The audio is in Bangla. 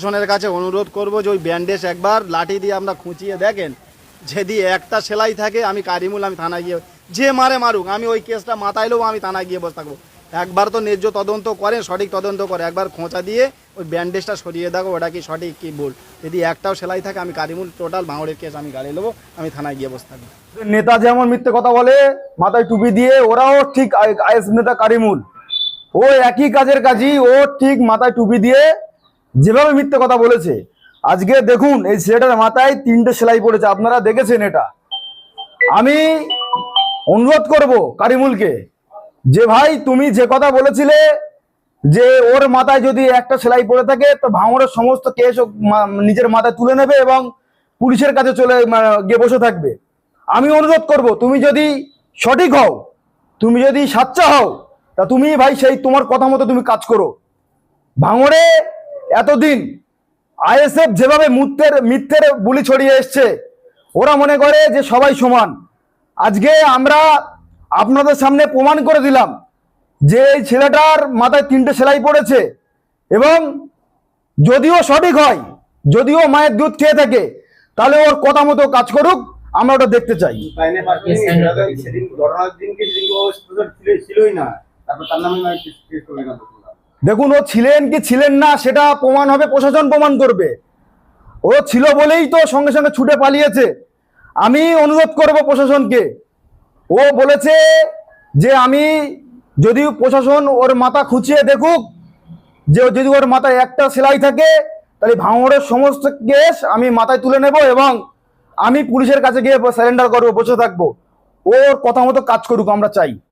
প্রশাসনের কাছে অনুরোধ করব যে ওই ব্যান্ডেজ একবার লাঠি দিয়ে আমরা খুঁচিয়ে দেখেন। যদি একটা সেলাই থাকে, আমি কারিমুল, আমি থানায় গিয়ে যে মারে মারুক, আমি ওই কেসটা মাথায় নেব আমি থানায় গিয়ে বসে থাকব। একবার তো ন্যায্য তদন্ত করে সঠিক তদন্ত করে। একবার খোঁচা দিয়ে ওই ব্যান্ডেজটা সরিয়ে দেখো, ওটা কি সঠিক কি ভুল। যদি একটাও সেলাই থাকে, আমি কারিমুল, টোটাল ভাঙড়ের কেস আমি গাড়ি নেব আমি থানায় গিয়ে বসে থাকব। নেতা যেমন মিথ্যে কথা বলে, মাথায় টুপি দিয়ে, ওরাও ঠিক আইএস নেতা কারিমুল। ও একই কাজের কাজই, ও ঠিক মাথায় টুপি দিয়ে যেভাবে মিথ্যে কথা বলেছে, আজকে দেখুন এই ছেলেটার মাথায় তিনটে সেলাই পড়েছে, আপনারা দেখেছেন এটা। আমি অনুরোধ করব কারিমুলকে, যে ভাই তুমি যে কথা বলেছিলে, যে ওর মাথায় যদি একটা সেলাই পড়ে থাকে, তো ভাঙড়ের সমস্ত কেস নিজের মাথায় তুলে নেবে এবং পুলিশের কাছে চলে গিয়ে বসে থাকবে। আমি অনুরোধ করব, তুমি যদি সঠিক হও, তুমি যদি সাচ্চা হও, তা তুমি ভাই সেই তোমার কথা মতো তুমি কাজ করো। ভাঙড়ে এতদিন আইএসএফ যেভাবে মিথ্যের মিথ্যের বুলি ছড়িয়ে এসছে, ওরা মনে করে যে সবাই সমান। আজকে আমরা আপনাদের সামনে প্রমাণ করে দিলাম যে এই ছেলেটার মাথায় তিনটে সেলাই পড়েছে এবং যদিও সঠিক হয়, যদিও মায়ের দুধ খেয়ে থাকে, তাহলে ওর কথা মতো কাজ করুক, আমরা ওটা দেখতে চাই। ঘটনার দিনকে ছিলই না। তারপর তার নামে দেখুন, ও ছিলেন কি ছিলেন না, সেটা প্রমাণ হবে, প্রশাসন প্রমাণ করবে। ও ছিল বলেই তো সঙ্গে সঙ্গে ছুটে পালিয়েছে। আমি অনুরোধ করব প্রশাসনকে, ও বলেছে যে আমি যদি প্রশাসন ওর মাথা খুঁচিয়ে দেখুক, যে যদি ওর মাথায় একটা সেলাই থাকে, তাহলে ভাঙড়ের সমস্ত কেস আমি মাথায় তুলে নেব এবং আমি পুলিশের কাছে গিয়ে স্যারেন্ডার করব, বসে থাকব। ওর কথা মতো কাজ করুক, আমরা চাই।